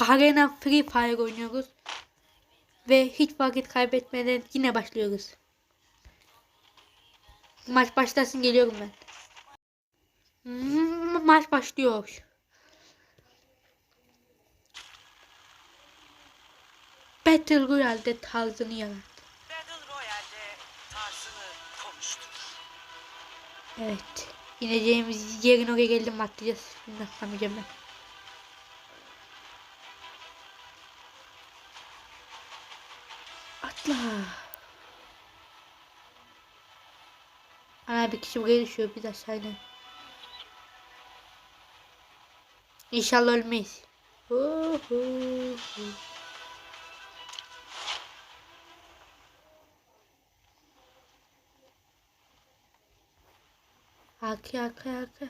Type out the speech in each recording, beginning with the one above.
Arena Free Fire oynuyoruz. Ve hiç vakit kaybetmeden yine başlıyoruz. Maç başlasın geliyorum ben. Hmm, Maç başlıyor. Battle Royale'de tarzını yarat. Evet. İneceğimiz yerin oraya geldim atlayacağız. Şimdi atlamayacağım ben. Bir kişi buraya düşüyor. Biz aşağı inelim. İnşallah ölmeyiz. Arka arka arka.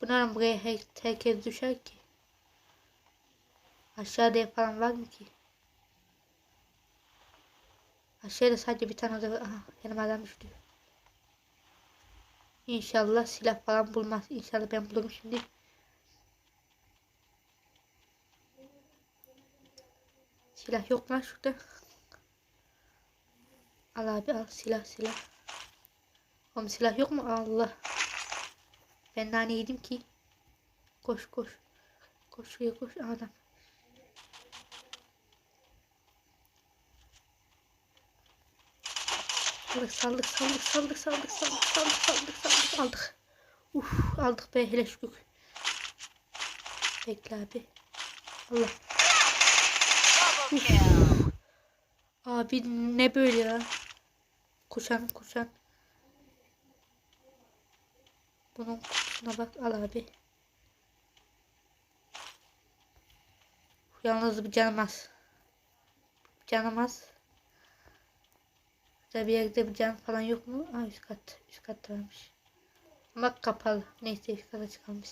Bunların buraya her, herkes düşer ki. Aşağıda falan var mı ki? Aşağıda sadece bir tane oda benim adam düştü. İnşallah silah falan bulmaz. İnşallah ben bulurum şimdi. Silah yok lan şurada. Al abi al silah silah. Oğlum silah yok mu? Allah. Ben daha ne yedim ki? Koş koş. Koş şuraya koş adam. Saldık saldık saldık saldık saldık saldık saldık saldık saldık aldık. Uf aldık be hele şükür. Bekle abi. Allah. Kill. Abi ne böyle ya? Kuşan kuşan. Bunun kutusuna bak al abi. Yalnız bir canım az. Canım az. Burada bir yerde bir can falan yok mu? Aa üst kat. Üst kat varmış. Ama kapalı. Neyse üst kata çıkalmış.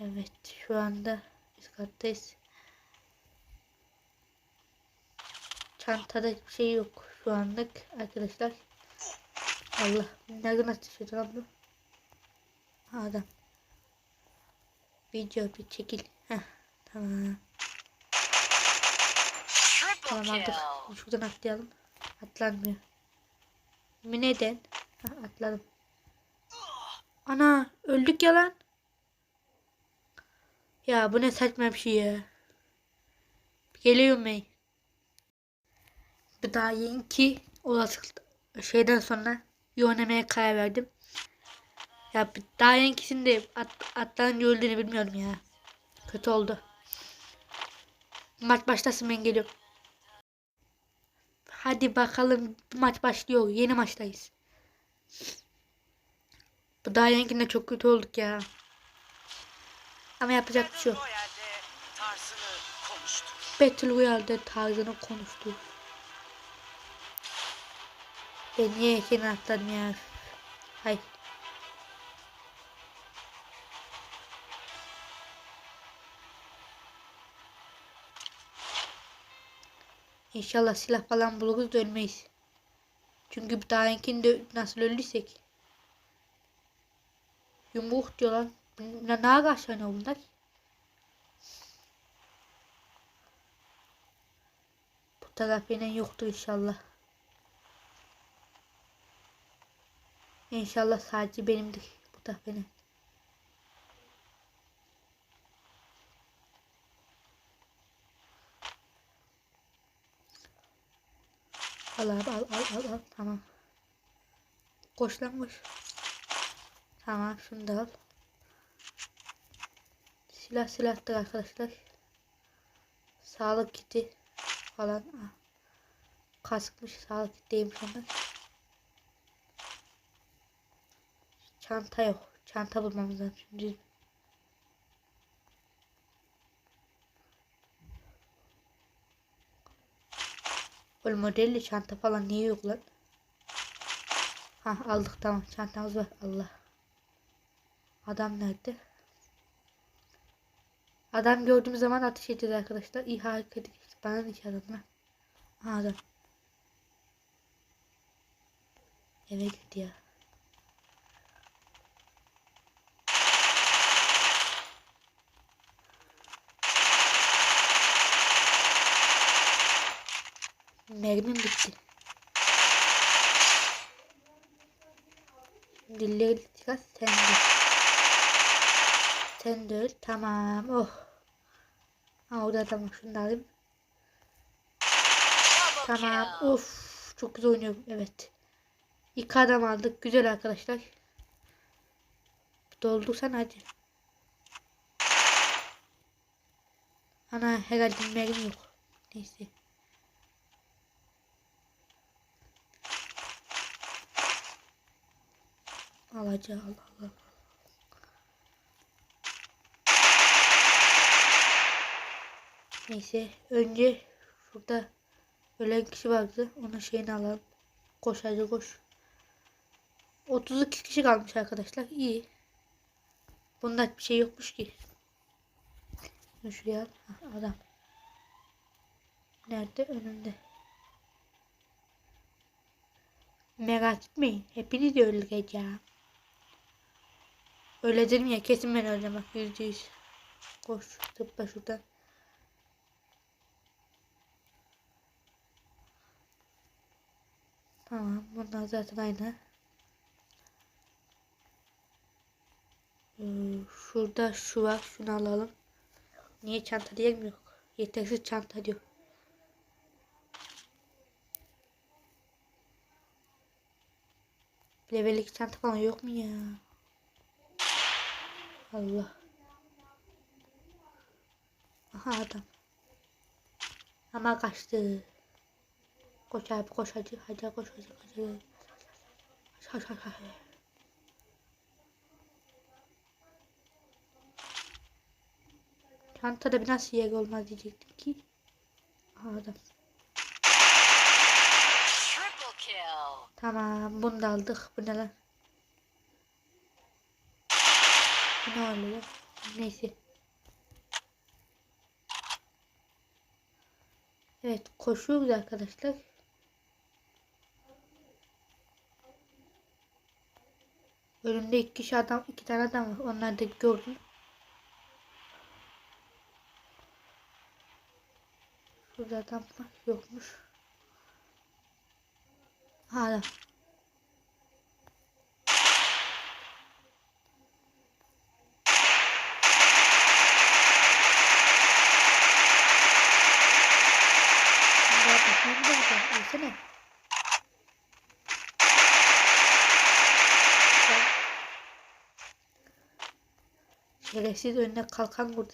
Evet şu anda üst kattayız. Çantada hiçbir şey yok şu anlık arkadaşlar. Allah nereden atışıyor lan bu? Ha, Adam. Video bir çekil. Heh, tamam. Tamam aldık. Şuradan atlayalım. Atlanmıyor. Neden? Ha, atladım. Ana öldük ya lan. Ya bu ne saçma bir şey ya. Geliyorum ben. Bir daha yeni ki olasılık şeyden sonra oynamaya karar verdim. Ya bir daha yenkisinde at, atlanınca öldüğünü bilmiyorum ya. Kötü oldu. Maç başlasın ben geliyorum. Hadi bakalım maç başlıyor. Yeni maçtayız. Bu daha yenkinde çok kötü olduk ya. Ama yapacak bir şey yok. Battle Royale'de tarzını konuştu. Ben niye yeni atladım ya? Hay. İnşallah silah falan buluruz da. Çünkü bir dahinkinde nasıl öldüysek. Yumruk diyorlar. Ne, ne ne bunlar? Bu taraf yine yoktur inşallah. İnşallah sadece benimdir. Bu taraf benim. Al abi al al al al. Tamam. Koş lan koş. Tamam şunu da al. Silah silahtır arkadaşlar. Sağlık kiti falan. Ah. Kaskmış sağlık kitiymiş onlar. Çanta yok. Çanta bulmamız lazım şimdi. Böyle modelli çanta falan niye yok lan? Ha aldık tamam çantamız var Allah. Adam nerede? Adam gördüğümüz zaman ateş edeceğiz arkadaşlar. İyi harika değil. Bana ne iş adamlar? Adam. Eve gitti ya. Mermim bitti. Dilleri biraz sen de. Sen de. Tamam. Oh. Ha orada var. Şunu da alayım. Tamam. Of. Çok güzel oynuyorum. Evet. İki adam aldık. Güzel arkadaşlar. Doldursan hadi. Ana herhalde mermi yok. Neyse. Alacağım. Allah Allah. Neyse. Önce şurada ölen kişi vardı. Onun şeyini alalım. Koş hadi koş. 32 kişi kalmış arkadaşlar. İyi. Bunda bir şey yokmuş ki. Şuraya al. Adam. Nerede? Önümde. Merak etmeyin. Hepiniz de öldüreceğim. Öyle dedim ya kesin ben öleceğim bak yüzde yüz. Koş tıpla şuradan. Tamam bunlar zaten aynı. Ee, şurada şu var şunu alalım. Niye çanta diyelim yok. Yetersiz çanta diyor. Levellik çanta falan yok mu ya? Allah. Aha adam. Ama kaçtı. Koş abi koş hadi hadi koş hadi hadi. Koş koş koş. Çantada bir nasıl yer olmaz diyecektim ki. Aha adam. Tamam bunu da aldık. Bu ne lan? Bu ne oluyor? Neyse. Evet koşuyoruz arkadaşlar. Önümde iki kişi adam, iki tane adam var. Onları da gördüm. Şurada adam var. Yokmuş. Ha, adam. Ne yapayım? Ne yapayım? Ölsene. Şerefsiz önüne kalkan vurdu.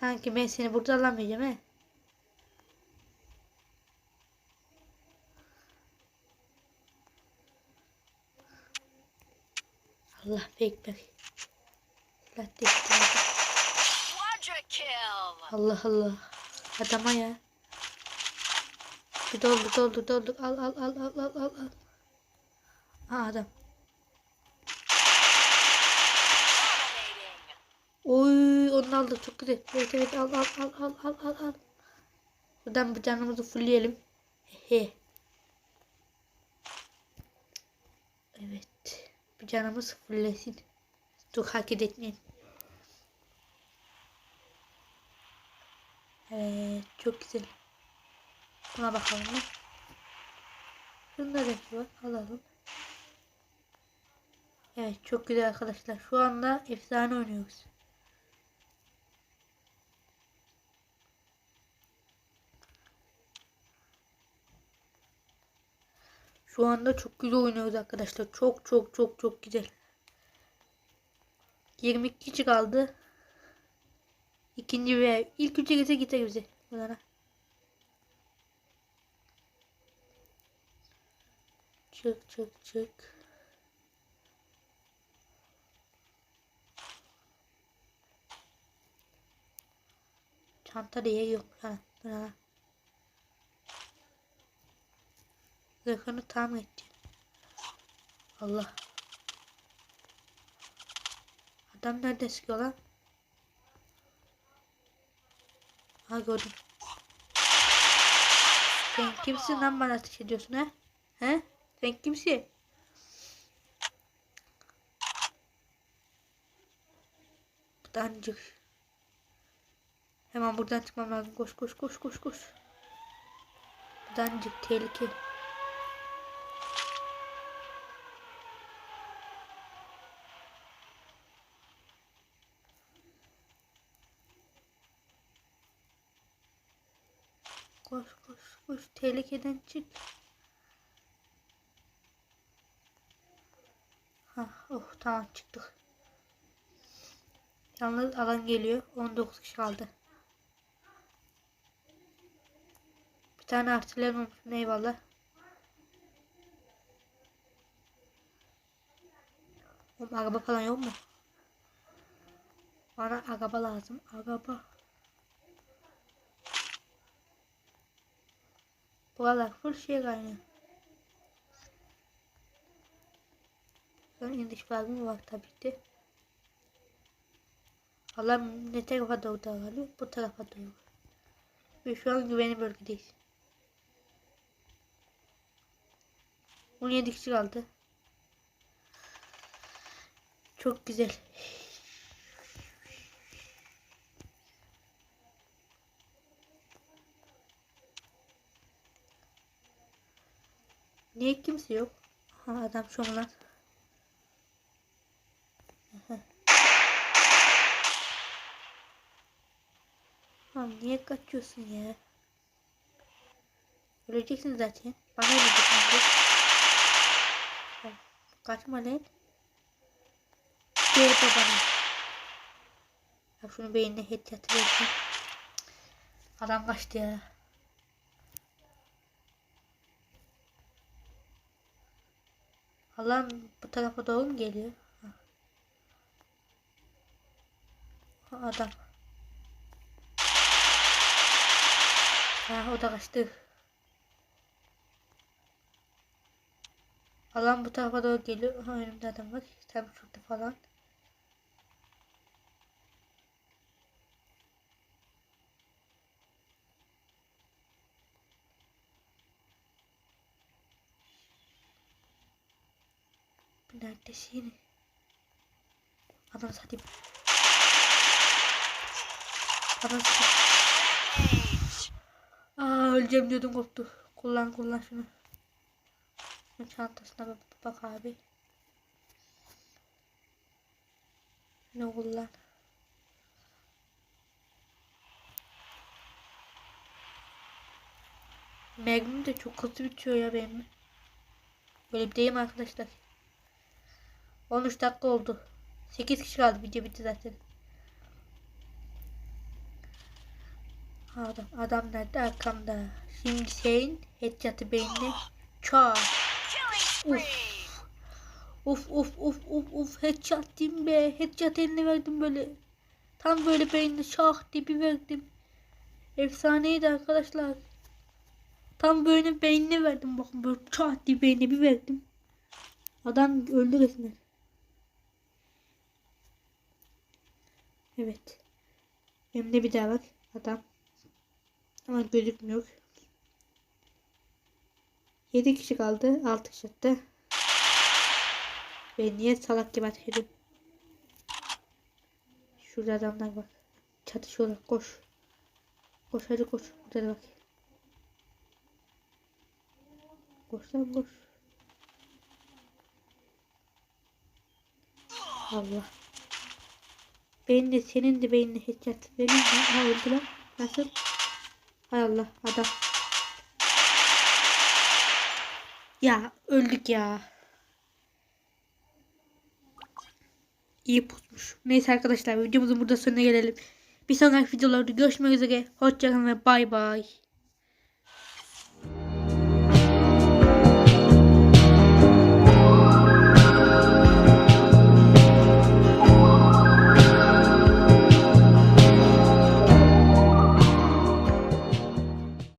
Sanki ben seni burada alamayacağım he. Allah bekler. Allah bekler. Allah Allah. Adama ya. Bir doldur doldur. Al al al al al al al. Ha adam. Aldık çok güzel. Evet evet al al al al al al al. Buradan bu canımızı fullleyelim. He. Evet. Bir canımız fulllesin. Dur hareket etmeyin. Evet çok güzel. Buna bakalım? Şunda da şu var. Alalım. Evet çok güzel arkadaşlar. Şu anda efsane oynuyoruz. Şu anda çok güzel oynuyoruz arkadaşlar. Çok çok çok çok güzel. 22 kişi kaldı. İkinci ve ilk üçe gitse gider bize. Bunlara. Çık çık çık. Çanta diye yok. Ha, bunlara. Zırhını tamir etti. Allah. Adam nerede sıkıyor lan? Ha gördüm. Sen kimsin lan bana ateş ediyorsun ha? He? Sen kimsin? Dancık. Hemen buradan çıkmam lazım. Koş koş koş koş koş. Buradan çık tehlike. Koş koş koş tehlikeden çık. Ha, oh tamam çıktık. Yalnız alan geliyor. 19 kişi kaldı. Bir tane artiler olmuş. Eyvallah. Oğlum araba falan yok mu? Bana araba lazım. Araba. Buralar full şey kaynıyor. Ön iniş mı? Var tabii ki. Allah ne tarafa doğru davranıyor? Bu tarafa doğru. Ve şu an güvenli bölgedeyiz. 17 kişi kaldı. Çok güzel. Niye kimse yok? Ha adam şu an lan. Niye kaçıyorsun ya? Öleceksin zaten. Bana öleceksin. Ya, Kaçma lan. Gel babana. Ya şunu beynine hit yatırıyorsun. Adam kaçtı ya. Allah'ım bu tarafa doğru mu geliyor? Adam. Ha o da kaçtı. Allah'ım bu tarafa doğru geliyor. Önümde adam var. Tabii şurada falan. Neredesin? Adam satayım. Adam satayım. Aa öleceğim diyordum koptu. Kullan kullan şunu. Şunun çantasına bak, bak abi. Ne kullan. Mermim de çok hızlı bitiyor ya benim. Böyle bir deyim arkadaşlar. 13 dakika oldu. 8 kişi kaldı. Video bitti zaten. Adam, adam nerede? Arkamda. Şimdi senin headshot'ı beynine çağır. Spree. Uf uf uf uf uf headshot diyeyim be. Headshot eline verdim böyle. Tam böyle beynine şah diye bir verdim. Efsaneydi arkadaşlar. Tam böyle beynine verdim bakın böyle şah diye beynine bir verdim. Adam öldü resmen. Evet. Önümde bir daha bak adam. Ama gözükmüyor. 7 kişi kaldı. 6 kişi hatta. Ben niye salak gibi atıyorum? Şurada adamlar var. Çatışıyorlar. Koş. Koş hadi koş. Burada da bak. Koş lan koş. Allah. Benim de senin de beynine headshot mi? Ha öldü lan. Nasıl? Hay Allah adam. Ya öldük ya. İyi pusmuş. Neyse arkadaşlar videomuzun burada sonuna gelelim. Bir sonraki videolarda görüşmek üzere. Hoşçakalın ve bay bay.